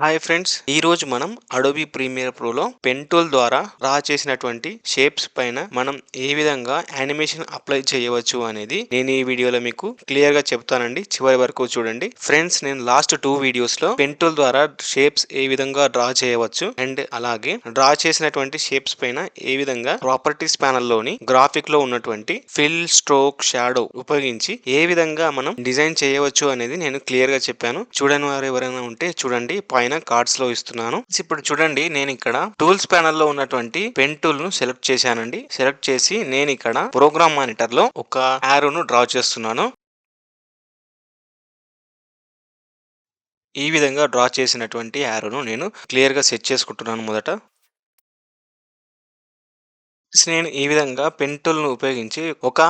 Hi friends ఈ రోజు మనం అడోబీ ప్రీమియర్ ప్రోలో పెన్ టూల్ ద్వారా డ్రా చేసినటువంటి షేప్స్ పైన మనం ఏ విధంగా యానిమేషన్ అప్లై చేయవచ్చు అనేది నేను ఈ వీడియోలో మీకు క్లియర్గా చెప్తానండి. చివరి వరకు చూడండి. ఫ్రెండ్స్ నేను లాస్ట్ టూ వీడియోస్లో పెన్ టూల్ ద్వారా షేప్స్ ఏ విధంగా డ్రా చేయవచ్చు అండ్ అలాగే డ్రా చేసినటువంటి షేప్స్ పైన ఏ విధంగా ప్రాపర్టీస్ ప్యానల్లోని గ్రాఫిక్లో ఉన్నటువంటి ఫిల్ స్ట్రోక్ షాడో ఉపయోగించి ఏ విధంగా మనం డిజైన్ చేయవచ్చు అనేది నేను క్లియర్గా చెప్పాను. చూడని వారు ఎవరైనా ఉంటే చూడండి. పైన కార్డ్స్లో ఇస్తున్నాను. ఇప్పుడు చూడండి నేను ఇక్కడ టూల్స్ ప్యానల్లో ఉన్నటువంటి పెన్ టూల్ను సెలెక్ట్ చేశానండి. సెలెక్ట్ చేసి నేను ఇక్కడ ప్రోగ్రామ్ మానిటర్లో ఒక యారోను డ్రా చేస్తున్నాను. ఈ విధంగా డ్రా చేసినటువంటి యారోను నేను క్లియర్గా సెట్ చేసుకుంటున్నాను మొదట. నేను ఈ విధంగా పెన్ టూల్ను ఉపయోగించి ఒక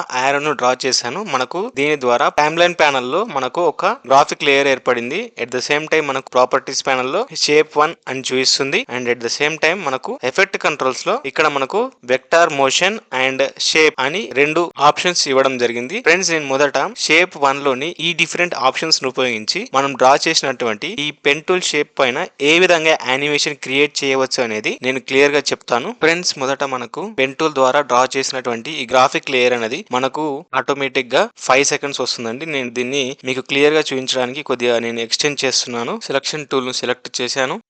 ను డ్రా చేశాను. మనకు దీని ద్వారా టైమ్ లైన్ ప్యానల్లో మనకు ఒక గ్రాఫిక్ లేయర్ ఏర్పడింది. ఎట్ ద సేమ్ టైం మనకు ప్రాపర్టీస్ ప్యానల్లో షేప్ వన్ అని చూపిస్తుంది. And at the same time మనకు ఎఫెక్ట్ కంట్రోల్స్లో ఇక్కడ మనకు వెక్టార్ మోషన్ అండ్ షేప్ అని రెండు ఆప్షన్స్ ఇవ్వడం జరిగింది. ఫ్రెండ్స్ నేను మొదట షేప్ వన్లోని ఈ డిఫరెంట్ ఆప్షన్స్ను ఉపయోగించి మనం డ్రా చేసినటువంటి ఈ పెన్ టూల్ షేప్ పైన ఏ విధంగా యానిమేషన్ క్రియేట్ చేయవచ్చు అనేది నేను క్లియర్గా చెప్తాను. ఫ్రెండ్స్ మొదట మనకు పెన్ టూల్ ద్వారా డ్రా చేసినటువంటి ఈ గ్రాఫిక్ లేయర్ అనేది మనకు ఆటోమేటిక్గా ఫైవ్ సెకండ్స్ వస్తుందండి. నేను దీన్ని మీకు క్లియర్గా చూపించడానికి కొద్దిగా నేను ఎక్స్టెండ్ చేస్తున్నాను. సెలక్షన్ టూల్ను సెలెక్ట్ చేశాను.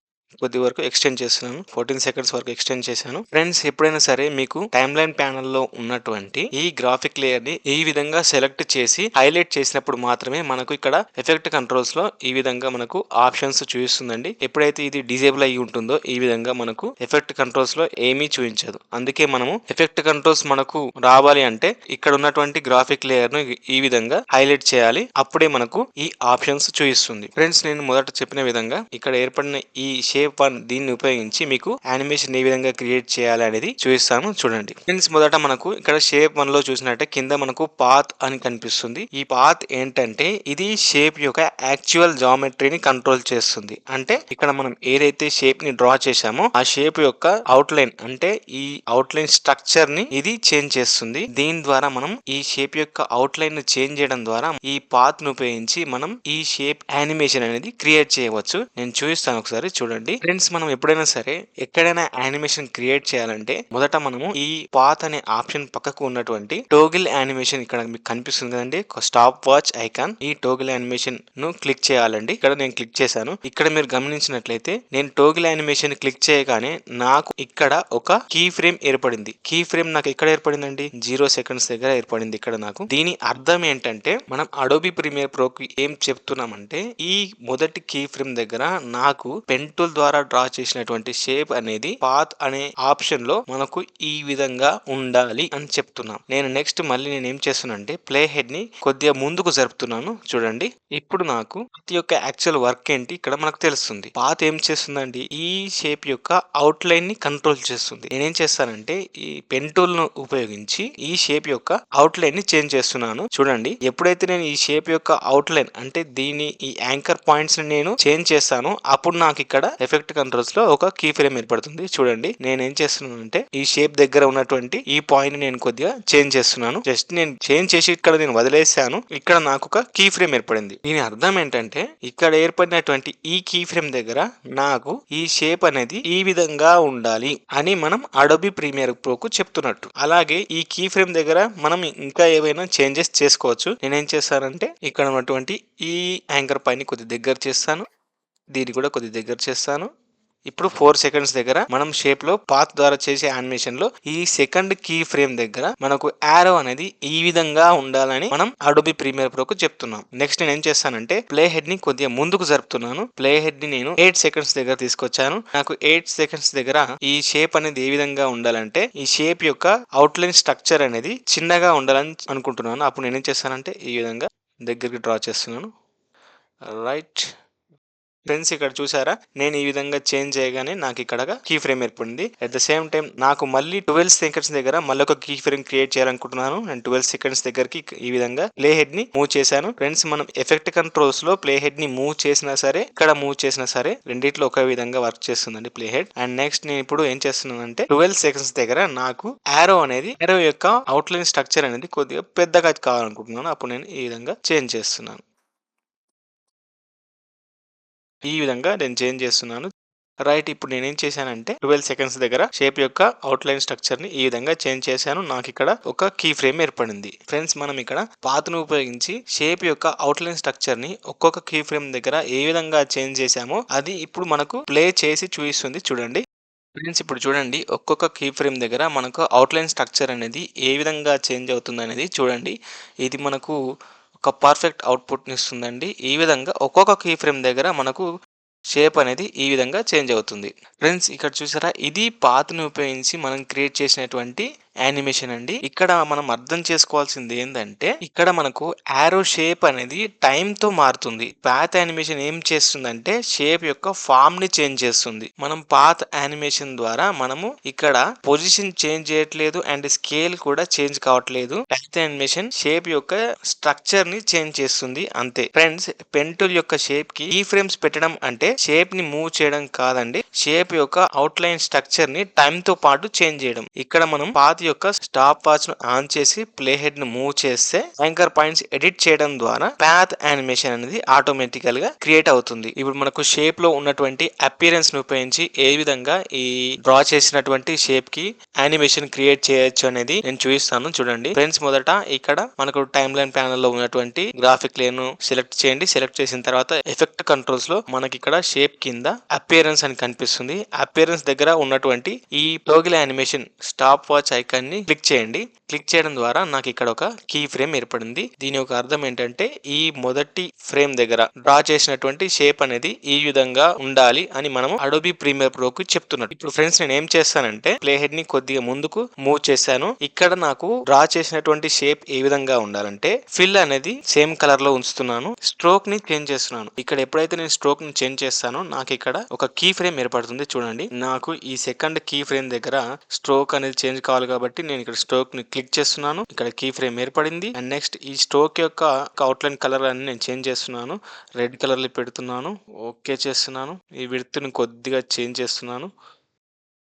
కొద్ది వరకు ఎక్స్టెండ్ చేస్తున్నాను. ఫోర్టీన్ సెకండ్స్ వరకు ఎక్స్టెండ్ చేశాను. ఫ్రెండ్స్ ఎప్పుడైనా సరే మీకు టైమ్ లైన్ ప్యానల్లో ఉన్నటువంటి ఈ గ్రాఫిక్ లేయర్ని ఈ విధంగా సెలెక్ట్ చేసి హైలైట్ చేసినప్పుడు మాత్రమే మనకు ఇక్కడ ఎఫెక్ట్ కంట్రోల్స్లో ఈ విధంగా మనకు ఆప్షన్స్ చూపిస్తుందండి. ఎప్పుడైతే ఇది డిజేబుల్ అయి ఉంటుందో ఈ విధంగా మనకు ఎఫెక్ట్ కంట్రోల్స్లో ఏమీ చూపించదు. అందుకే మనము ఎఫెక్ట్ కంట్రోల్స్ మనకు రావాలి అంటే ఇక్కడ ఉన్నటువంటి గ్రాఫిక్ లేయర్ను ఈ విధంగా హైలైట్ చేయాలి. అప్పుడే మనకు ఈ ఆప్షన్స్ చూపిస్తుంది. ఫ్రెండ్స్ నేను మొదట చెప్పిన విధంగా ఇక్కడ ఏర్పడిన ఈ షేప్ షేప్ వన్ దీన్ని ఉపయోగించి మీకు యానిమేషన్ ఏ విధంగా క్రియేట్ చేయాలి అనేది చూపిస్తాను చూడండి. ఫ్రెండ్స్ మొదట మనకు ఇక్కడ షేప్ వన్లో చూసినట్టే కింద మనకు పాత్ అని కనిపిస్తుంది. ఈ పాత్ ఏంటంటే ఇది షేప్ యొక్క యాక్చువల్ జామెట్రీని కంట్రోల్ చేస్తుంది. అంటే ఇక్కడ మనం ఏదైతే షేప్ని డ్రా చేశామో ఆ షేప్ యొక్క అవుట్ లైన్ అంటే ఈ అవుట్ లైన్ స్ట్రక్చర్ని ఇది చేంజ్ చేస్తుంది. దీని ద్వారా మనం ఈ షేప్ యొక్క అవుట్ లైన్ను చేంజ్ చేయడం ద్వారా ఈ పాత్ను ఉపయోగించి మనం ఈ షేప్ యానిమేషన్ అనేది క్రియేట్ చేయవచ్చు. నేను చూపిస్తాను ఒకసారి చూడండి. ఫ్రెండ్స్ మనం ఎప్పుడైనా సరే ఎక్కడైనా యానిమేషన్ క్రియేట్ చేయాలంటే మొదట మనము ఈ పాత్ అనే ఆప్షన్ పక్కకు ఉన్నటువంటి టోగిల్ యానిమేషన్ ఇక్కడ మీకు కనిపిస్తుంది కదండి. స్టాప్ వాచ్ ఐకాన్ ఈ టోగిల్ యానిమేషన్ను క్లిక్ చేయాలండి. ఇక్కడ నేను క్లిక్ చేశాను. ఇక్కడ మీరు గమనించినట్లయితే నేను టోగిల్ యానిమేషన్ క్లిక్ చేయగానే నాకు ఇక్కడ ఒక కీ ఫ్రేమ్ ఏర్పడింది. కీ ఫ్రేమ్ నాకు ఎక్కడ ఏర్పడిందండి? జీరో సెకండ్స్ దగ్గర ఏర్పడింది ఇక్కడ నాకు. దీని అర్థం ఏంటంటే మనం అడోబీ ప్రీమియర్ ప్రోకి ఏం చెప్తున్నామంటే ఈ మొదటి కీ ఫ్రేమ్ దగ్గర నాకు పెన్ టూల్ ద్వారా డ్రా చేసినటువంటి షేప్ అనేది పాత్ అనే ఆప్షన్లో మనకు ఈ విధంగా ఉండాలి అని చెప్తున్నాం. నేను నెక్స్ట్ మళ్ళీ నేను ఏం చేస్తున్నానంటే ప్లే హెడ్ని కొద్దిగా ముందుకు జరుపుతున్నాను. చూడండి. ఇప్పుడు నాకు ప్రతి యొక్క యాక్చువల్ వర్క్ ఏంటి ఇక్కడ మనకు తెలుస్తుంది. పాత్ ఏం చేస్తుందండి? ఈ షేప్ యొక్క అవుట్ లైన్ని కంట్రోల్ చేస్తుంది. నేనేం చేస్తానంటే ఈ పెన్ టూల్ను ఉపయోగించి ఈ షేప్ యొక్క అవుట్ లైన్ని చేంజ్ చేస్తున్నాను. చూడండి. ఎప్పుడైతే నేను ఈ షేప్ యొక్క అవుట్ లైన్ అంటే దీని ఈ యాంకర్ పాయింట్స్ నేను చేంజ్ చేస్తాను అప్పుడు నాకు ఇక్కడ ఎఫెక్ట్ కంట్రోల్స్లో ఒక కీ ఫ్రేమ్ ఏర్పడుతుంది. చూడండి నేను ఏం చేస్తున్నాను అంటే ఈ షేప్ దగ్గర ఉన్నటువంటి ఈ పాయింట్ నేను కొద్దిగా చేంజ్ చేస్తున్నాను. జస్ట్ నేను చేంజ్ చేసి ఇక్కడ నేను వదిలేసాను. ఇక్కడ నాకు ఒక కీ ఫ్రేమ్ ఏర్పడింది. దీని అర్థం ఏంటంటే ఇక్కడ ఏర్పడినటువంటి ఈ కీ ఫ్రేమ్ దగ్గర నాకు ఈ షేప్ అనేది ఈ విధంగా ఉండాలి అని మనం అడోబీ ప్రీమియర్ ప్రోకు చెప్తున్నట్టు. అలాగే ఈ కీ ఫ్రేమ్ దగ్గర మనం ఇంకా ఏవైనా చేంజెస్ చేసుకోవచ్చు. నేనేం చేస్తానంటే ఇక్కడ ఉన్నటువంటి ఈ యాంకర్ పైన కొద్ది దగ్గర చేస్తాను. దీన్ని కూడా కొద్ది దగ్గర చేస్తాను. ఇప్పుడు ఫోర్ సెకండ్స్ దగ్గర మనం షేప్లో పాత్ ద్వారా చేసే యానిమేషన్లో ఈ సెకండ్ కీ ఫ్రేమ్ దగ్గర మనకు యారో అనేది ఈ విధంగా ఉండాలని మనం అడోబి ప్రీమియర్ ప్రోకు చెప్తున్నాం. నెక్స్ట్ నేను ఏం చేస్తానంటే ప్లే హెడ్ని కొద్దిగా ముందుకు జరుపుతున్నాను. ప్లే హెడ్ని నేను ఎయిట్ సెకండ్స్ దగ్గర తీసుకొచ్చాను. నాకు ఎయిట్ సెకండ్స్ దగ్గర ఈ షేప్ అనేది ఏ విధంగా ఉండాలంటే ఈ షేప్ యొక్క అవుట్ లైన్ స్ట్రక్చర్ అనేది చిన్నగా ఉండాలని అనుకుంటున్నాను. అప్పుడు నేను ఏం చేస్తానంటే ఈ విధంగా దగ్గరికి డ్రా చేస్తున్నాను. రైట్ ఫ్రెండ్స్ ఇక్కడ చూసారా? నేను ఈ విధంగా చేంజ్ చేయగానే నాకు ఇక్కడ కీ ఫ్రేమ్ ఏర్పడింది. అట్ ద సేమ్ టైం నాకు మళ్ళీ ట్వెల్వ్ సెకండ్స్ దగ్గర మళ్ళీ ఒక కీ ఫ్రేమ్ క్రియేట్ చేయాలనుకుంటున్నాను. నేను ట్వెల్వ్ సెకండ్స్ దగ్గరికి ఈ విధంగా ప్లే హెడ్ని మూవ్ చేశాను. ఫ్రెండ్స్ మనం ఎఫెక్ట్ కంట్రోల్స్లో ప్లే హెడ్ని మూవ్ చేసినా సరే ఇక్కడ మూవ్ చేసినా సరే రెండిట్లో ఒక విధంగా వర్క్ చేస్తుందండి ప్లే హెడ్. అండ్ నెక్స్ట్ నేను ఇప్పుడు ఏం చేస్తున్నాను అంటే ట్వెల్వ్ సెకండ్స్ దగ్గర నాకు ఆరో అనేది ఆరో యొక్క అవుట్ లైన్ స్ట్రక్చర్ అనేది కొద్దిగా పెద్దగా కావాలనుకుంటున్నాను. అప్పుడు నేను ఈ విధంగా చేంజ్ చేస్తున్నాను. ఈ విధంగా నేను చేంజ్ చేస్తున్నాను. రైట్ ఇప్పుడు నేనేం చేశానంటే ట్వెల్వ్ సెకండ్స్ దగ్గర షేప్ యొక్క అవుట్లైన్ స్ట్రక్చర్ని ఈ విధంగా చేంజ్ చేశాను. నాకు ఇక్కడ ఒక కీ ఫ్రేమ్ ఏర్పడింది. ఫ్రెండ్స్ మనం ఇక్కడ పాతను ఉపయోగించి షేప్ యొక్క అవుట్లైన్ స్ట్రక్చర్ని ఒక్కొక్క కీ ఫ్రేమ్ దగ్గర ఏ విధంగా చేంజ్ చేశామో అది ఇప్పుడు మనకు ప్లే చేసి చూపిస్తుంది చూడండి. ఫ్రెండ్స్ ఇప్పుడు చూడండి ఒక్కొక్క కీ ఫ్రేమ్ దగ్గర మనకు అవుట్లైన్ స్ట్రక్చర్ అనేది ఏ విధంగా చేంజ్ అవుతుంది అనేది చూడండి. ఇది మనకు ఒక పర్ఫెక్ట్ అవుట్పుట్ని ఇస్తుందండి. ఈ విధంగా ఒక్కొక్క కీ ఫ్రేమ్ దగ్గర మనకు షేప్ అనేది ఈ విధంగా చేంజ్ అవుతుంది. ఫ్రెండ్స్ ఇక్కడ చూసారా? ఇది పాత్ని ఉపయోగించి మనం క్రియేట్ చేసినటువంటి యానిమేషన్ అండి. ఇక్కడ మనం అర్థం చేసుకోవాల్సింది ఏంటంటే ఇక్కడ మనకు యారో షేప్ అనేది టైం తో మారుతుంది. పాత్ యానిమేషన్ ఏం చేస్తుందంటే షేప్ యొక్క ఫామ్ని చేంజ్ చేస్తుంది. మనం పాత్ యానిమేషన్ ద్వారా మనము ఇక్కడ పొజిషన్ చేంజ్ చేయట్లేదు అండ్ స్కేల్ కూడా చేంజ్ కావట్లేదు. పాత్ యానిమేషన్ షేప్ యొక్క స్ట్రక్చర్ని చేంజ్ చేస్తుంది. అంతే. ఫ్రెండ్స్ పెంటుల్ యొక్క షేప్కి ఈ ఫ్రేమ్స్ పెట్టడం అంటే షేప్ని మూవ్ చేయడం కాదండి. షేప్ యొక్క అవుట్ లైన్ స్ట్రక్చర్ని టైం తో పాటు చేంజ్ చేయడం. ఇక్కడ మనం పాత యొక్క స్టాప్ వాచ్ను ఆన్ చేసి ప్లే హెడ్ను మూవ్ చేస్తే యాంకర్ పాయింట్స్ ఎడిట్ చేయడం ద్వారా పాత్ యానిమేషన్ అనేది ఆటోమేటికల్గా క్రియేట్ అవుతుంది. ఇప్పుడు మనకు షేప్లో ఉన్నటువంటి అపియరెన్స్ను ఉపయోగించి ఏ విధంగా ఈ డ్రా చేసినటువంటి షేప్కి యానిమేషన్ క్రియేట్ చేయొచ్చు అనేది నేను చూపిస్తాను. చూడండి. ఫ్రెండ్స్ మొదట ఇక్కడ మనకు టైమ్ లైన్ ప్యానల్లో ఉన్నటువంటి గ్రాఫిక్ లేయర్ను సెలెక్ట్ చేయండి. సెలెక్ట్ చేసిన తర్వాత ఎఫెక్ట్ కంట్రోల్స్లో మనకి ఇక్కడ షేప్ కింద అపియరెన్స్ అని కనిపిస్తుంది. అపియరెన్స్ దగ్గర ఉన్నటువంటి ఈ toggle animation stop watch icon ని క్లిక్ చేయండి. క్లిక్ చేయడం ద్వారా నాకు ఇక్కడ ఒక కీ ఫ్రేమ్ ఏర్పడింది. దీని యొక్క అర్థం ఏంటంటే ఈ మొదటి ఫ్రేమ్ దగ్గర డ్రా చేసినటువంటి షేప్ అనేది ఈ విధంగా ఉండాలి అని మనం అడోబి ప్రీమియర్ ప్రో కు చెప్తున్నాడు ఇప్పుడు ఫ్రెండ్స్ నేను ఏం చేస్తానంటే ప్లే హెడ్ని కొద్దిగా ముందుకు మూవ్ చేశాను. ఇక్కడ నాకు డ్రా చేసినటువంటి షేప్ ఏ విధంగా ఉండాలంటే ఫిల్ అనేది సేమ్ కలర్లో ఉంచుతున్నాను. స్ట్రోక్ని చేంజ్ చేస్తున్నాను. ఇక్కడ ఎప్పుడైతే నేను స్ట్రోక్ని చేంజ్ చేస్తానో నాకు ఇక్కడ ఒక కీ ఫ్రేమ్ ఏర్పడుతుంది చూడండి. నాకు ఈ సెకండ్ కీ ఫ్రేమ్ దగ్గర స్ట్రోక్ అనేది చేంజ్ కావాలి కాబట్టి నేను ఇక్కడ స్ట్రోక్ని క్లిక్ చేస్తున్నాను. ఇక్కడ కీ ఫ్రేమ్ ఏర్పడింది. అండ్ నెక్స్ట్ ఈ స్ట్రోక్ యొక్క అవుట్లైన్ కలర్ అని నేను చేంజ్ చేస్తున్నాను. రెడ్ కలర్లో పెడుతున్నాను. ఓకే చేస్తున్నాను. ఈ విడ్త్ని కొద్దిగా చేంజ్ చేస్తున్నాను.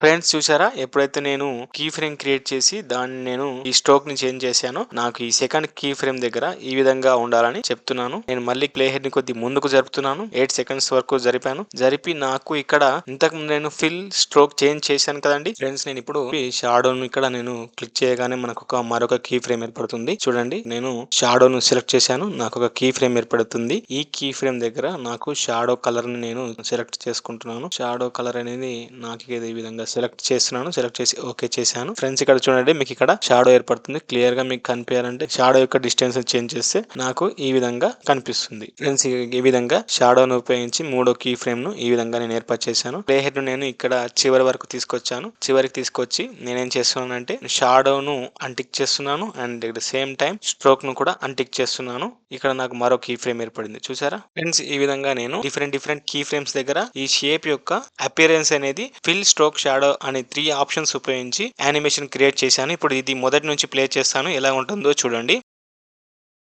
ఫ్రెండ్స్ చూసారా ఎప్పుడైతే నేను కీ ఫ్రేమ్ క్రియేట్ చేసి దాన్ని నేను ఈ స్ట్రోక్ని చేంజ్ చేశానో నాకు ఈ సెకండ్ కీ ఫ్రేమ్ దగ్గర ఈ విధంగా ఉండాలని చెప్తున్నాను. నేను మళ్ళీ ప్లే హెడ్ని కొద్ది ముందుకు జరుపుతున్నాను. ఎయిట్ సెకండ్స్ వరకు జరిపాను. జరిపి నాకు ఇక్కడ ఇంతకు నేను ఫిల్ స్ట్రోక్ చేంజ్ చేశాను కదండి. ఫ్రెండ్స్ నేను ఇప్పుడు ఈ షాడోను ఇక్కడ నేను క్లిక్ చేయగానే మనకు ఒక మరొక కీ ఫ్రేమ్ ఏర్పడుతుంది. చూడండి నేను షాడోను సెలెక్ట్ చేశాను. నాకు ఒక కీ ఫ్రేమ్ ఏర్పడుతుంది. ఈ కీ ఫ్రేమ్ దగ్గర నాకు షాడో కలర్ని నేను సెలెక్ట్ చేసుకుంటున్నాను. షాడో కలర్ అనేది నాకు ఇది ఈ విధంగా సెలెక్ట్ చేస్తున్నాను సెలెక్ట్ చేసి ఓకే చేశాను. ఫ్రెండ్స్ ఇక్కడ చూడండి మీకు ఇక్కడ షాడో ఏర్పడుతుంది. క్లియర్గా మీకు కనిపించాలంటే షాడో యొక్క డిస్టెన్స్ చేంజ్ చేస్తే నాకు ఈ విధంగా కనిపిస్తుంది. ఫ్రెండ్స్ ఈ విధంగా షాడోను ఉపయోగించి మూడో కీ ఫ్రేమ్ను ఈ విధంగా నేను ఏర్పాటు చేశాను. ప్లే హెడ్ను నేను ఇక్కడ చివరి వరకు తీసుకొచ్చాను. చివరికి తీసుకొచ్చి నేనేం చేస్తున్నానంటే షాడోను అంటిక్ చేస్తున్నాను అండ్ ఇక్కడ సేమ్ టైం స్ట్రోక్ను కూడా అంటిక్ చేస్తున్నాను. ఇక్కడ నాకు మరో కీ ఫ్రేమ్ ఏర్పడింది. చూసారా? ఫ్రెండ్స్ ఈ విధంగా నేను డిఫరెంట్ డిఫరెంట్ కీ ఫ్రేమ్స్ దగ్గర ఈ షేప్ యొక్క అపియరెన్స్ అనేది ఫిల్ స్ట్రోక్ షాడో షాడో అనే త్రీ ఆప్షన్స్ ఉపయోగించి యానిమేషన్ క్రియేట్ చేశాను. ఇప్పుడు ఇది మొదటి నుంచి ప్లే చేస్తాను. ఎలా ఉంటుందో చూడండి.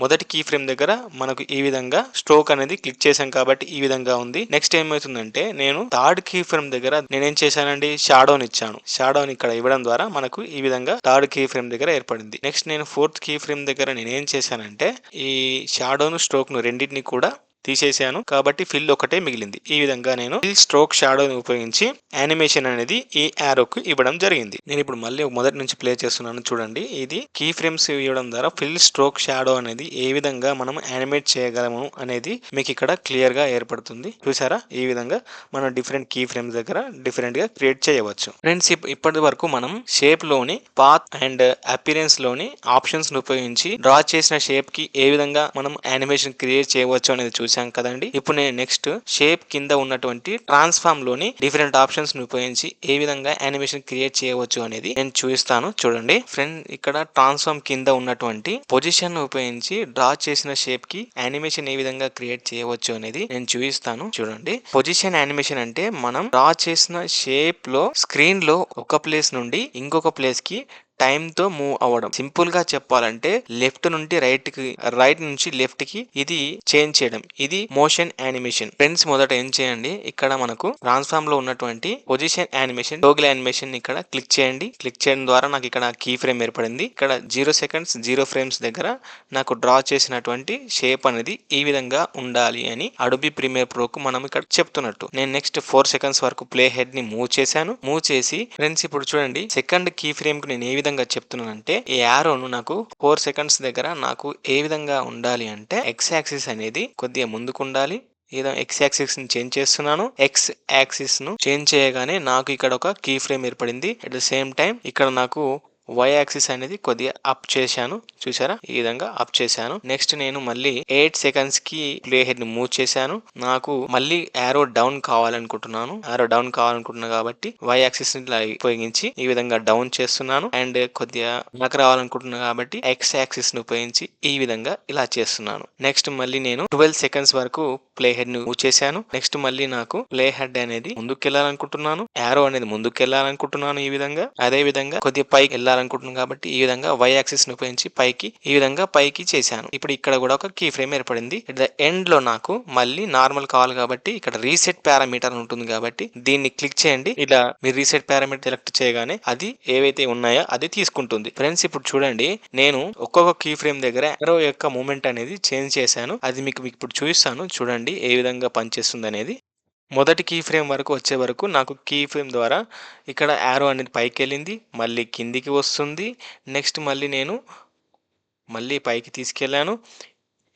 మొదటి కీ ఫ్రేమ్ దగ్గర మనకు ఈ విధంగా స్ట్రోక్ అనేది క్లిక్ చేశాం కాబట్టి ఈ విధంగా ఉంది. నెక్స్ట్ ఏమవుతుందంటే నేను థర్డ్ కీ ఫ్రేమ్ దగ్గర నేనేం చేశానండి? షాడోని ఇచ్చాను. షాడోని ఇక్కడ ఇవ్వడం ద్వారా మనకు ఈ విధంగా థర్డ్ కీ ఫ్రేమ్ దగ్గర ఏర్పడింది. నెక్స్ట్ నేను ఫోర్త్ కీ ఫ్రేమ్ దగ్గర నేనేం చేశానంటే ఈ షాడోను స్ట్రోక్ను రెండింటిని కూడా తీసేసాను కాబట్టి ఫిల్ ఒకటే మిగిలింది. ఈ విధంగా నేను ఫిల్ స్ట్రోక్ షాడోని ఉపయోగించి యానిమేషన్ అనేది ఈ యారోకు ఇవ్వడం జరిగింది. నేను ఇప్పుడు మళ్ళీ మొదటి నుంచి ప్లే చేస్తున్నాను. చూడండి. ఇది కీ ఫ్రేమ్స్ ఇవ్వడం ద్వారా ఫిల్ స్ట్రోక్ షాడో అనేది ఏ విధంగా మనం యానిమేట్ చేయగలము అనేది మీకు ఇక్కడ క్లియర్గా ఏర్పడుతుంది. చూసారా? ఈ విధంగా మనం డిఫరెంట్ కీ ఫ్రేమ్స్ దగ్గర డిఫరెంట్గా క్రియేట్ చేయవచ్చు. ఫ్రెండ్స్ ఇప్పటి వరకు మనం షేప్లోని పాత్ అండ్ అపిరెన్స్లోని ఆప్షన్స్ ఉపయోగించి డ్రా చేసిన షేప్కి ఏ విధంగా మనం యానిమేషన్ క్రియేట్ చేయవచ్చు అనేది చూసాం కదండి. ఇప్పుడు నేను నెక్స్ట్ షేప్ కింద ఉన్నటువంటి ట్రాన్స్ఫార్మ్లోని డిఫరెంట్ ఆప్షన్స్ ఉపయోగించి ఏ విధంగా యానిమేషన్ క్రియేట్ చేయవచ్చు అనేది నేను చూపిస్తాను. చూడండి. ఫ్రెండ్ ఇక్కడ ట్రాన్స్ఫార్మ్ కింద ఉన్నటువంటి పొజిషన్ ఉపయోగించి డ్రా చేసిన షేప్కి యానిమేషన్ ఏ విధంగా క్రియేట్ చేయవచ్చు అనేది నేను చూపిస్తాను. చూడండి. పొజిషన్ యానిమేషన్ అంటే మనం డ్రా చేసిన షేప్లో స్క్రీన్లో ఒక ప్లేస్ నుండి ఇంకొక ప్లేస్కి టైమ్తో మూవ్ అవ్వడం. సింపుల్గా చెప్పాలంటే లెఫ్ట్ నుండి రైట్కి రైట్ నుంచి లెఫ్ట్కి ఇది చేంజ్ చేయడం. ఇది మోషన్ యానిమేషన్ ఫ్రెండ్స్ మొదట ఏం చేయండి? ఇక్కడ మనకు ట్రాన్స్ఫార్మ్లో ఉన్నటువంటి పొజిషన్ యానిమేషన్ టోగిల్ యానిమేషన్ ఇక్కడ క్లిక్ చేయండి. క్లిక్ చేయడం ద్వారా నాకు ఇక్కడ కీ ఫ్రేమ్ ఏర్పడింది. ఇక్కడ జీరో సెకండ్స్ జీరో ఫ్రేమ్స్ దగ్గర నాకు డ్రా చేసినటువంటి షేప్ అనేది ఈ విధంగా ఉండాలి అని అడుబి ప్రీమియర్ ప్రోకు మనం ఇక్కడ చెప్తున్నట్టు. నేను నెక్స్ట్ ఫోర్ సెకండ్స్ వరకు ప్లే హెడ్ని మూవ్ చేశాను. మూవ్ చేసి ఫ్రెండ్స్ ఇప్పుడు చూడండి. సెకండ్ కీ ఫ్రేమ్కు నేను ఏ విధంగా చెప్తున్నానంటే ఈ యారోను నాకు ఫోర్ సెకండ్స్ దగ్గర నాకు ఏ విధంగా ఉండాలి అంటే ఎక్స్ యాక్సిస్ అనేది కొద్దిగా ముందుకు ఉండాలి ఏదో ఎక్స్ యాక్సిస్ని చేంజ్ చేస్తున్నాను. ఎక్స్ యాక్సిస్ను చేంజ్ చేయగానే నాకు ఇక్కడ ఒక కీ ఫ్రేమ్ ఏర్పడింది. అట్ ద సేమ్ టైం ఇక్కడ నాకు వై యాక్సిస్ అనేది కొద్దిగా అప్ చేశాను. చూసారా? ఈ విధంగా అప్ చేశాను. నెక్స్ట్ నేను మళ్ళీ ఎయిట్ సెకండ్స్కి ప్లే హెడ్ని మూవ్ చేశాను. నాకు మళ్ళీ యారో డౌన్ కావాలనుకుంటున్నాను. యారో డౌన్ కావాలనుకుంటున్నాను కాబట్టి వై యాక్సిస్ని ఇలా ఉపయోగించి ఈ విధంగా డౌన్ చేస్తున్నాను. అండ్ కొద్దిగా నాకు రావాలనుకుంటున్నాను కాబట్టి ఎక్స్ యాక్సిస్ని ఉపయోగించి ఈ విధంగా ఇలా చేస్తున్నాను. నెక్స్ట్ మళ్ళీ నేను ట్వెల్వ్ సెకండ్స్ వరకు ప్లే హెడ్ని మూవ్ చేశాను. నెక్స్ట్ మళ్ళీ నాకు ప్లే హెడ్ అనేది ముందుకు వెళ్ళాలనుకుంటున్నాను యారో అనేది ముందుకు వెళ్ళాలనుకుంటున్నాను ఈ విధంగా. అదే విధంగా కొద్దిగా పైకి వెళ్ళాలనుకుంటున్నాను కాబట్టి ఈ విధంగా వై యాక్సిస్ని ఉపయోగించి పైకి ఈ విధంగా పైకి చేశాను. ఇప్పుడు ఇక్కడ కూడా ఒక కీ ఫ్రేమ్ ఏర్పడింది. ఇట్ ద ఎండ్లో నాకు మళ్ళీ నార్మల్ కావాలి కాబట్టి ఇక్కడ రీసెట్ పారామీటర్ ఉంటుంది కాబట్టి దీన్ని క్లిక్ చేయండి. ఇలా మీరు రీసెట్ పారామీటర్ సెలెక్ట్ చేయగానే అది ఏవైతే ఉన్నాయో అది తీసుకుంటుంది. ఫ్రెండ్స్ ఇప్పుడు చూడండి. నేను ఒక్కొక్క కీ ఫ్రేమ్ దగ్గర ఎరో యొక్క మూమెంట్ అనేది చేంజ్ చేశాను. అది మీకు మీకు ఇప్పుడు చూపిస్తాను. చూడండి ఏ విధంగా పనిచేస్తుంది అనేది. మొదటి కీ ఫ్రేమ్ వరకు వచ్చే వరకు నాకు కీ ఫ్రేమ్ ద్వారా ఇక్కడ యారో అనేది పైకి వెళ్ళింది మళ్ళీ కిందికి వస్తుంది. నెక్స్ట్ మళ్ళీ నేను మళ్ళీ పైకి తీసుకెళ్ళాను.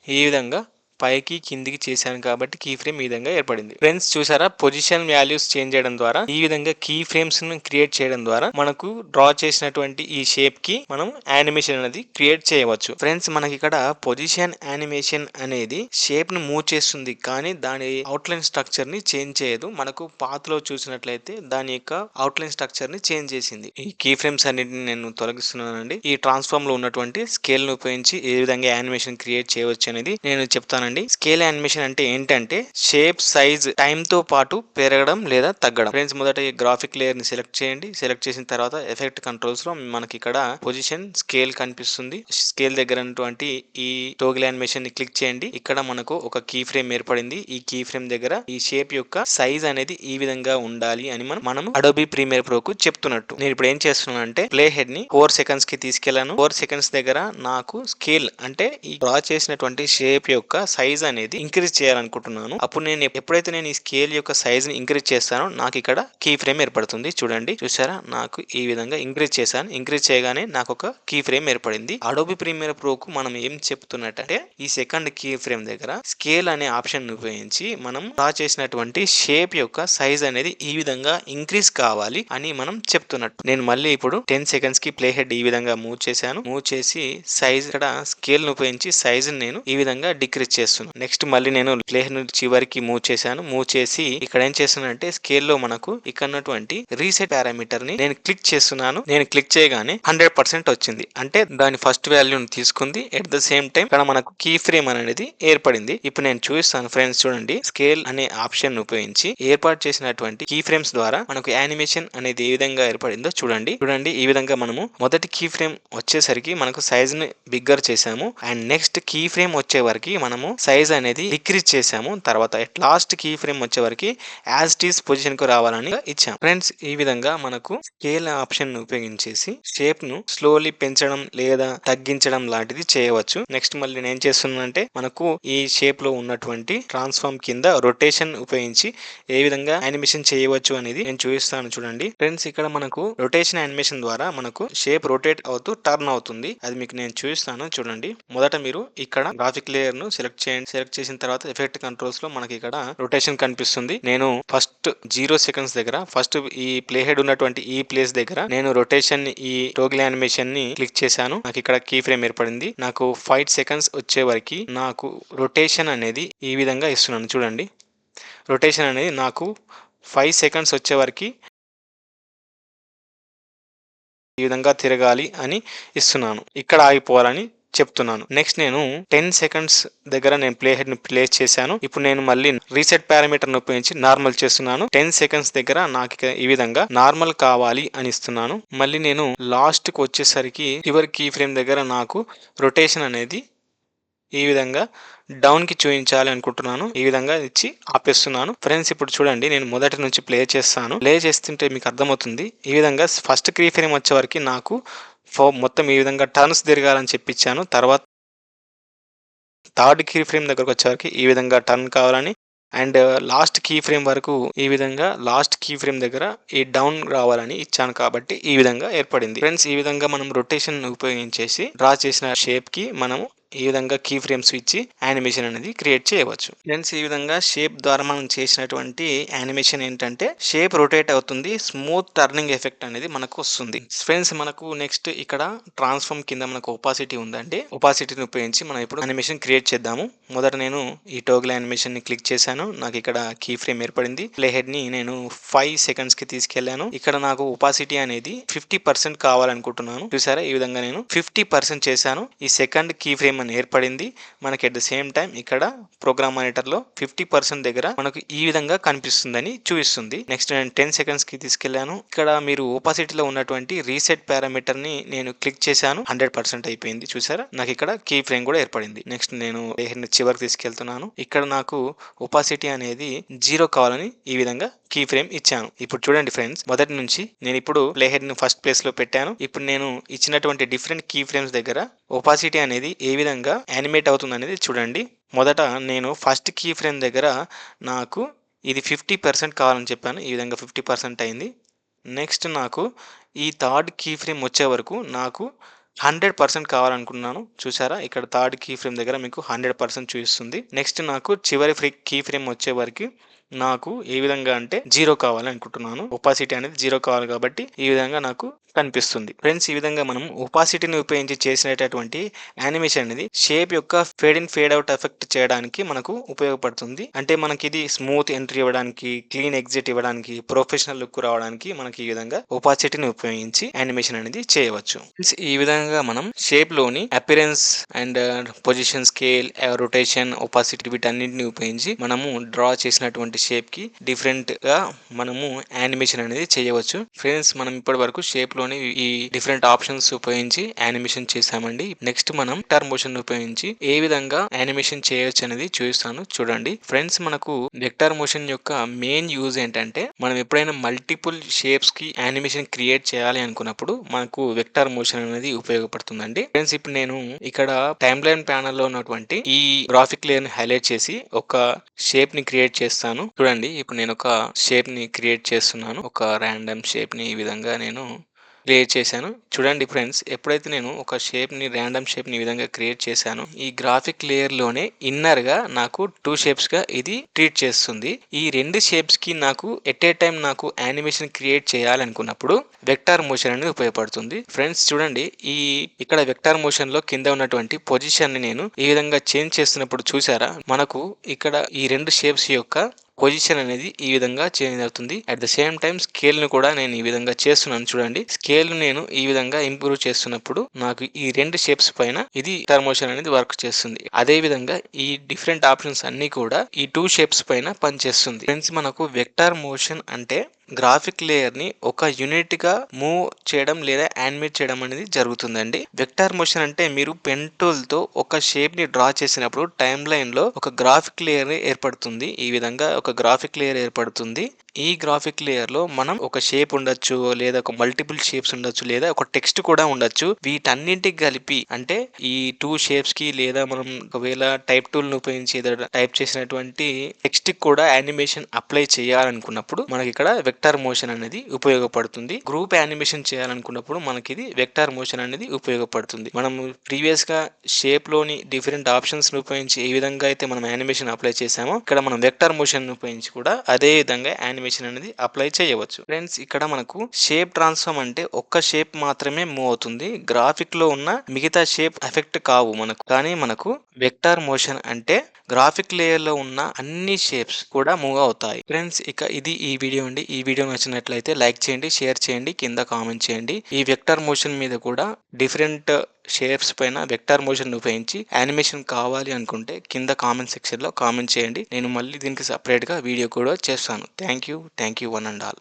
ఈ విధంగా పైకి కిందికి చేశాను కాబట్టి కీ ఫ్రేమ్ ఈ విధంగా ఏర్పడింది. ఫ్రెండ్స్ చూసారా? పొజిషన్ వాల్యూస్ చేంజ్ చేయడం ద్వారా ఈ విధంగా కీ ఫ్రేమ్స్ను క్రియేట్ చేయడం ద్వారా మనకు డ్రా చేసినటువంటి ఈ షేప్కి మనం యానిమేషన్ అనేది క్రియేట్ చేయవచ్చు. ఫ్రెండ్స్ మనకి ఇక్కడ పొజిషన్ యానిమేషన్ అనేది షేప్ను మూవ్ చేస్తుంది కానీ దాని అవుట్లైన్ స్ట్రక్చర్ని చేంజ్ చేయదు. మనకు పాత్లో చూసినట్లయితే దాని యొక్క అవుట్లైన్ స్ట్రక్చర్ని చేంజ్ చేసింది. ఈ కీ ఫ్రేమ్స్ అన్నిటిని నేను తొలగిస్తున్నానండి. ఈ ట్రాన్స్ఫార్మ్లో ఉన్నటువంటి స్కేల్ను ఉపయోగించి ఏ విధంగా యానిమేషన్ క్రియేట్ చేయవచ్చు అనేది నేను చెప్తాను చూడండి. స్కేల్ యానిమేషన్ అంటే ఏంటంటే షేప్ సైజ్ టైం తో పాటు పెరగడం లేదా తగ్గడం. ఫ్రెండ్స్ మొదట ఈ గ్రాఫిక్ లేయర్ని సెలెక్ట్ చేయండి. సెలెక్ట్ చేసిన తర్వాత ఎఫెక్ట్ కంట్రోల్స్లో మనకి ఇక్కడ పొజిషన్ స్కేల్ కనిపిస్తుంది. స్కేల్ దగ్గర ఉన్నటువంటి ఈ టోగిల్ యానిమేషన్ని క్లిక్ చేయండి. ఇక్కడ మనకు ఒక కీ ఫ్రేమ్ ఏర్పడింది. ఈ కీ ఫ్రేమ్ దగ్గర ఈ షేప్ యొక్క సైజ్ అనేది ఈ విధంగా ఉండాలి అని మనం మనం అడోబి ప్రీమియర్ ప్రో కు చెప్తున్నట్టు. నేను ఇప్పుడు ఏం చేస్తున్నాను అంటే ప్లే హెడ్ని ఫోర్ సెకండ్స్కి తీసుకెళ్ళాను ఫోర్ సెకండ్స్ దగ్గర నాకు స్కేల్ అంటే ఈ డ్రా చేసినటువంటి షేప్ యొక్క సైజ్ అనేది ఇంక్రీజ్ చేయాలనుకుంటున్నాను. అప్పుడు నేను ఎప్పుడైతే నేను ఈ స్కేల్ యొక్క సైజ్ని ఇంక్రీజ్ చేస్తానో నాకు ఇక్కడ కీ ఫ్రేమ్ ఏర్పడుతుంది. చూడండి చూసారా? నాకు ఈ విధంగా ఇంక్రీజ్ చేశాను. ఇంక్రీజ్ చేయగానే నాకు ఒక కీ ఫ్రేమ్ ఏర్పడింది. అడోబి ప్రీమియర్ ప్రో కు మనం ఏం చెప్తున్నట్టే ఈ సెకండ్ కీ ఫ్రేమ్ దగ్గర స్కేల్ అనే ఆప్షన్ ఉపయోగించి మనం డ్రా చేసినటువంటి షేప్ యొక్క సైజ్ అనేది ఈ విధంగా ఇంక్రీజ్ కావాలి అని మనం చెప్తున్నట్టు. నేను మళ్ళీ ఇప్పుడు టెన్ సెకండ్స్కి ప్లే హెడ్ ఈ విధంగా మూవ్ చేశాను. మూవ్ చేసి సైజ్ ఇక్కడ స్కేల్ను ఉపయోగించి సైజ్ నేను ఈ విధంగా డిక్రీజ్ చేశాను. చేస్తున్నాను నెక్స్ట్ మళ్ళీ నేను ప్లే చివరికి మూవ్ చేశాను. మూవ్ చేసి ఇక్కడ ఏం చేస్తున్నానంటే స్కేల్లో మనకు ఇక్కడ ఉన్నటువంటి రీసెట్ పారామీటర్ని నేను క్లిక్ చేస్తున్నాను. నేను క్లిక్ చేయగానే హండ్రెడ్ పర్సెంట్ వచ్చింది. అంటే దాని ఫస్ట్ వాల్యూని తీసుకుంది. ఎట్ ద సేమ్ టైం ఇక్కడ మనకు కీ ఫ్రేమ్ అనేది ఏర్పడింది. ఇప్పుడు నేను చూపిస్తాను ఫ్రెండ్స్ చూడండి. స్కేల్ అనే ఆప్షన్ ఉపయోగించి ఏర్పాటు చేసినటువంటి కీ ఫ్రేమ్స్ ద్వారా మనకు యానిమేషన్ అనేది ఏ విధంగా ఏర్పడిందో చూడండి. చూడండి ఈ విధంగా మనము మొదటి కీ ఫ్రేమ్ వచ్చేసరికి మనకు సైజ్ని బిగ్గర్ చేసాము అండ్ నెక్స్ట్ కీ ఫ్రేమ్ వచ్చే వరకు మనము సైజ్ అనేది డిక్రీజ్ చేసాము తర్వాత లాస్ట్ కీ ఫ్రేమ్ వచ్చే వరకు యాజ్ టీస్ పొజిషన్కు రావాలని ఇచ్చాము. ఫ్రెండ్స్ ఈ విధంగా మనకు స్కేల్ ఆప్షన్ ఉపయోగించేసి షేప్ను స్లోలీ పెంచడం లేదా తగ్గించడం లాంటిది చేయవచ్చు. నెక్స్ట్ మళ్ళీ నేను ఏం చేస్తున్నానంటే మనకు ఈ షేప్లో ఉన్నటువంటి ట్రాన్స్ఫార్మ్ కింద రొటేషన్ ఉపయోగించి ఏ విధంగా యానిమేషన్ చేయవచ్చు అనేది నేను చూపిస్తాను చూడండి. ఫ్రెండ్స్ ఇక్కడ మనకు రొటేషన్ యానిమేషన్ ద్వారా మనకు షేప్ రొటేట్ అవుతూ టర్న్ అవుతుంది. అది మీకు నేను చూపిస్తాను చూడండి. మొదట మీరు ఇక్కడ గ్రాఫిక్ లేయర్ను సెలెక్ట్ చేయండి. సెలెక్ట్ చేసిన తర్వాత ఎఫెక్ట్ కంట్రోల్స్లో మనకి ఇక్కడ రొటేషన్ కనిపిస్తుంది. నేను ఫస్ట్ జీరో సెకండ్స్ దగ్గర ఫస్ట్ ఈ ప్లే హెడ్ ఉన్నటువంటి ఈ ప్లేస్ దగ్గర నేను రొటేషన్ ఈ టోగిల్ యానిమేషన్ని క్లిక్ చేశాను. నాకు ఇక్కడ కీ ఫ్రేమ్ ఏర్పడింది. నాకు ఫైవ్ సెకండ్స్ వచ్చే వరకు నాకు రొటేషన్ అనేది ఈ విధంగా ఇస్తున్నాను. చూడండి. రొటేషన్ అనేది నాకు ఫైవ్ సెకండ్స్ వచ్చే వరకు ఈ విధంగా తిరగాలి అని ఇస్తున్నాను. ఇక్కడ ఆగిపోవాలని చెప్తున్నాను. నెక్స్ట్ నేను టెన్ సెకండ్స్ దగ్గర నేను ప్లే హెడ్ని ప్లేస్ చేశాను. ఇప్పుడు నేను మళ్ళీ రీసెట్ పారామీటర్ని ఉపయోగించి నార్మల్ చేస్తున్నాను. టెన్ సెకండ్స్ దగ్గర నాకు ఈ విధంగా నార్మల్ కావాలి అని ఇస్తున్నాను. మళ్ళీ నేను లాస్ట్కి వచ్చేసరికి చివరి కీ ఫ్రేమ్ దగ్గర నాకు రొటేషన్ అనేది ఈ విధంగా డౌన్కి చూపించాలి అనుకుంటున్నాను. ఈ విధంగా ఇచ్చి ఆపేస్తున్నాను. ఫ్రెండ్స్ ఇప్పుడు చూడండి నేను మొదటి నుంచి ప్లే చేస్తాను. ప్లే చేస్తుంటే మీకు అర్థమవుతుంది. ఈ విధంగా ఫస్ట్ క్రీ ఫ్రేమ్ వచ్చే వరకు నాకు ఫో మొత్తం ఈ విధంగా టర్న్స్ తిరగాలని చెప్పించాను తర్వాత థర్డ్ కీ ఫ్రేమ్ దగ్గరకు వచ్చేవరకు ఈ విధంగా టర్న్ కావాలని and uh, last key frame వరకు ఈ విధంగా లాస్ట్ కీ ఫ్రేమ్ దగ్గర ఈ డౌన్ రావాలని ఇచ్చాను కాబట్టి ఈ విధంగా ఏర్పడింది. ఫ్రెండ్స్ ఈ విధంగా మనం రొటేషన్ ఉపయోగించేసి డ్రా చేసిన షేప్కి మనము ఈ విధంగా కీ ఫ్రేమ్స్ ఇచ్చి యానిమేషన్ అనేది క్రియేట్ చేయవచ్చు. ఫ్రెండ్స్ ఈ విధంగా షేప్ ద్వారా మనం చేసినటువంటి యానిమేషన్ ఏంటంటే షేప్ రొటేట్ అవుతుంది స్మూత్ టర్నింగ్ ఎఫెక్ట్ అనేది మనకు వస్తుంది. ఫ్రెండ్స్ మనకు నెక్స్ట్ ఇక్కడ ట్రాన్స్ఫార్మ్ కింద మనకు ఒపాసిటీ ఉందండి. ఒపాసిటీని ఉపయోగించి మనం ఇప్పుడు యానిమేషన్ క్రియేట్ చేద్దాము. మొదట నేను ఈ టోగ్ల యానిమేషన్ని క్లిక్ చేశాను. నాకు ఇక్కడ కీ ఫ్రేమ్ ఏర్పడింది. ప్లే హెడ్ని నేను ఫైవ్ సెకండ్స్కి తీసుకెళ్ళాను ఇక్కడ నాకు ఒపాసిటీ అనేది ఫిఫ్టీ పర్సెంట్ కావాలనుకుంటున్నాను. చూసారా? ఈ విధంగా నేను ఫిఫ్టీ పర్సెంట్ చేశాను. ఈ సెకండ్ కీ ఫ్రేమ్ అని ఏర్పడింది? మనకి అట్ ద సేమ్ టైం ఇక్కడ ప్రోగ్రామ్ మానిటర్లో ఫిఫ్టీ పర్సెంట్ దగ్గర మనకు ఈ విధంగా కనిపిస్తుందని చూపిస్తుంది. నెక్స్ట్ నేను టెన్ సెకండ్స్కి తీసుకెళ్ళాను ఇక్కడ మీరు ఓపాసిటీలో ఉన్నటువంటి రీసెట్ పారామీటర్ని నేను క్లిక్ చేశాను. హండ్రెడ్ పర్సెంట్ అయిపోయింది. చూసారా నాకు ఇక్కడ కీ ఫ్రేమ్ కూడా ఏర్పడింది. నెక్స్ట్ నేను చివరికి తీసుకెళ్తున్నాను. ఇక్కడ నాకు ఒపాసిటీ అనేది జీరో కావాలని ఈ విధంగా కీ ఫ్రేమ్ ఇచ్చాను. ఇప్పుడు చూడండి ఫ్రెండ్స్ మొదటి నుంచి నేను ఇప్పుడు ప్లేహెడ్ని ఫస్ట్ ప్లేస్లో పెట్టాను. ఇప్పుడు నేను ఇచ్చినటువంటి డిఫరెంట్ కీ ఫ్రేమ్స్ దగ్గర ఒపాసిటీ అనేది ఏ విధంగా యానిమేట్ అవుతుంది అనేది చూడండి. మొదట నేను ఫస్ట్ కీ ఫ్రేమ్ దగ్గర నాకు ఇది ఫిఫ్టీ పర్సెంట్ కావాలని చెప్పాను. ఈ విధంగా ఫిఫ్టీ పర్సెంట్ అయింది. నెక్స్ట్ నాకు ఈ థర్డ్ కీ ఫ్రేమ్ వచ్చే వరకు నాకు హండ్రెడ్ పర్సెంట్ కావాలనుకున్నాను చూసారా ఇక్కడ థర్డ్ కీ ఫ్రేమ్ దగ్గర మీకు హండ్రెడ్ పర్సెంట్ చూపిస్తుంది. నెక్స్ట్ నాకు చివరి ఫ్రీ కీ ఫ్రేమ్ వచ్చే వరకు నాకు ఏ విధంగా అంటే జీరో కావాలి అనుకుంటున్నాను ఒపాసిటీ అనేది జీరో కావాలి కాబట్టి ఈ విధంగా నాకు కనిపిస్తుంది. ఫ్రెండ్స్ ఈ విధంగా మనం ఒపాసిటీని ఉపయోగించి చేసినటువంటి యానిమేషన్ అనేది షేప్ యొక్క fade in fade out effect చేయడానికి మనకు ఉపయోగపడుతుంది. అంటే మనకి ఇది స్మూత్ ఎంట్రీ ఇవ్వడానికి క్లీన్ ఎగ్జిట్ ఇవ్వడానికి ప్రొఫెషనల్ లుక్ రావడానికి మనకి ఈ విధంగా ఒపాసిటీని ఉపయోగించి యానిమేషన్ అనేది చేయవచ్చు. ఈ విధంగా మనం షేప్లోని appearance and position scale rotation opacity వీటన్నింటిని ఉపయోగించి మనము డ్రా చేసినటువంటి షేప్కి డిఫరెంట్గా మనము యానిమేషన్ అనేది చేయవచ్చు. ఫ్రెండ్స్ మనం ఇప్పటి వరకు షేప్లోని ఈ డిఫరెంట్ ఆప్షన్స్ ఉపయోగించి యానిమేషన్ చేసామండి నెక్స్ట్ మనం వెక్టార్ మోషన్ ఉపయోగించి ఏ విధంగా యానిమేషన్ చేయొచ్చు అనేది చూపిస్తాను. చూడండి. ఫ్రెండ్స్ మనకు వెక్టార్ మోషన్ యొక్క మెయిన్ యూజ్ ఏంటంటే మనం ఎప్పుడైనా మల్టిపుల్ షేప్స్కి యానిమేషన్ క్రియేట్ చేయాలి అనుకున్నప్పుడు మనకు వెక్టార్ మోషన్ అనేది ఉపయోగపడుతుందండి. ఫ్రెండ్స్ ఇప్పుడు నేను ఇక్కడ టైమ్ లైన్ ప్యానల్లో ఉన్నటువంటి ఈ గ్రాఫిక్ లేయర్ని హైలైట్ చేసి ఒక షేప్ని క్రియేట్ చేస్తాను. చూడండి ఇప్పుడు నేను ఒక షేప్ని క్రియేట్ చేస్తున్నాను. ఒక ర్యాండమ్ షేప్ని ఈ విధంగా నేను క్రియేట్ చేశాను. చూడండి ఫ్రెండ్స్ ఎప్పుడైతే నేను ఒక షేప్ని ర్యాండమ్ షేప్ని ఈ విధంగా క్రియేట్ చేశాను ఈ గ్రాఫిక్ లేయర్లోనే ఇన్నర్గా నాకు టూ షేప్స్గా ఇది ట్రీట్ చేస్తుంది. ఈ రెండు షేప్స్కి నాకు ఎట్ ఏ టైం నాకు యానిమేషన్ క్రియేట్ చేయాలనుకున్నప్పుడు వెక్టార్ మోషన్ అనేది ఉపయోగపడుతుంది. ఫ్రెండ్స్ చూడండి ఈ ఇక్కడ వెక్టార్ మోషన్లో కింద ఉన్నటువంటి పొజిషన్ని నేను ఈ విధంగా చేంజ్ చేస్తున్నప్పుడు చూసారా? మనకు ఇక్కడ ఈ రెండు షేప్స్ యొక్క పొజిషన్ అనేది ఈ విధంగా చేంజ్ అవుతుంది. అట్ ద సేమ్ టైం స్కేల్ను కూడా నేను ఈ విధంగా చేస్తున్నాను చూడండి. స్కేల్ నేను ఈ విధంగా ఇంప్రూవ్ చేస్తున్నప్పుడు నాకు ఈ రెండు షేప్స్ పైన ఇది టర్మోషన్ అనేది వర్క్ చేస్తుంది. అదే విధంగా ఈ డిఫరెంట్ ఆప్షన్స్ అన్ని కూడా ఈ టూ షేప్స్ పైన పనిచేస్తుంది. ఫ్రెండ్స్ మనకు వెక్టార్ మోషన్ అంటే గ్రాఫిక్ లేయర్ని ఒక యూనిట్గా మూవ్ చేయడం లేదా యానిమేట్ చేయడం అనేది జరుగుతుందండి. వెక్టార్ మోషన్ అంటే మీరు పెన్ టూల్తో ఒక షేప్ని డ్రా చేసినప్పుడు టైం లైన్లో ఒక గ్రాఫిక్ లేయర్ ఏర్పడుతుంది. ఈ విధంగా ఒక గ్రాఫిక్ లేయర్ ఏర్పడుతుంది. ఈ గ్రాఫిక్ లేయర్లో మనం ఒక షేప్ ఉండొచ్చు లేదా ఒక మల్టిపుల్ షేప్స్ ఉండొచ్చు లేదా ఒక టెక్స్ట్ కూడా ఉండొచ్చు. వీటన్నింటికి కలిపి అంటే ఈ టూ షేప్స్కి లేదా మనం ఒకవేళ టైప్ టూల్ను ఉపయోగించి టైప్ చేసినటువంటి టెక్స్ట్కి కూడా యానిమేషన్ అప్లై చేయాలనుకున్నప్పుడు మనకి ఇక్కడ వెక్టార్ మోషన్ అనేది ఉపయోగపడుతుంది. గ్రూప్ యానిమేషన్ చేయాలనుకున్నప్పుడు మనకి ఇది వెక్టార్ మోషన్ అనేది ఉపయోగపడుతుంది. మనం ప్రీవియస్గా షేప్లోని డిఫరెంట్ ఆప్షన్స్ను ఉపయోగించి ఏ విధంగా అయితే మనం యానిమేషన్ అప్లై చేసామో ఇక్కడ మనం వెక్టార్ మోషన్ ఉపయోగించి కూడా అదే విధంగా యానిమేషన్ అనేది అప్లై చేయవచ్చు. ఫ్రెండ్స్ ఇక్కడ మనకు షేప్ ట్రాన్స్ఫార్మ్ అంటే ఒక్క షేప్ మాత్రమే మూవ్ అవుతుంది. గ్రాఫిక్లో ఉన్న మిగతా షేప్ ఎఫెక్ట్ కావు మనకు. కానీ మనకు వెక్టార్ మోషన్ అంటే గ్రాఫిక్ లేయర్లో ఉన్న అన్ని షేప్స్ కూడా మూవ్ అవుతాయి. ఫ్రెండ్స్ ఇక ఇది ఈ వీడియో అండి. ఈ వీడియో నచ్చినట్లయితే లైక్ చేయండి షేర్ చేయండి కింద కామెంట్ చేయండి. ఈ వెక్టర్ మోషన్ మీద కూడా డిఫరెంట్ షేప్స్ పైన వెక్టార్ మోషన్ ఉపయోగించి యానిమేషన్ కావాలి అనుకుంటే కింద కామెంట్ సెక్షన్లో కామెంట్ చేయండి. నేను మళ్ళీ దీనికి సపరేట్గా వీడియో కూడా చేస్తాను. Thank you thank you one and all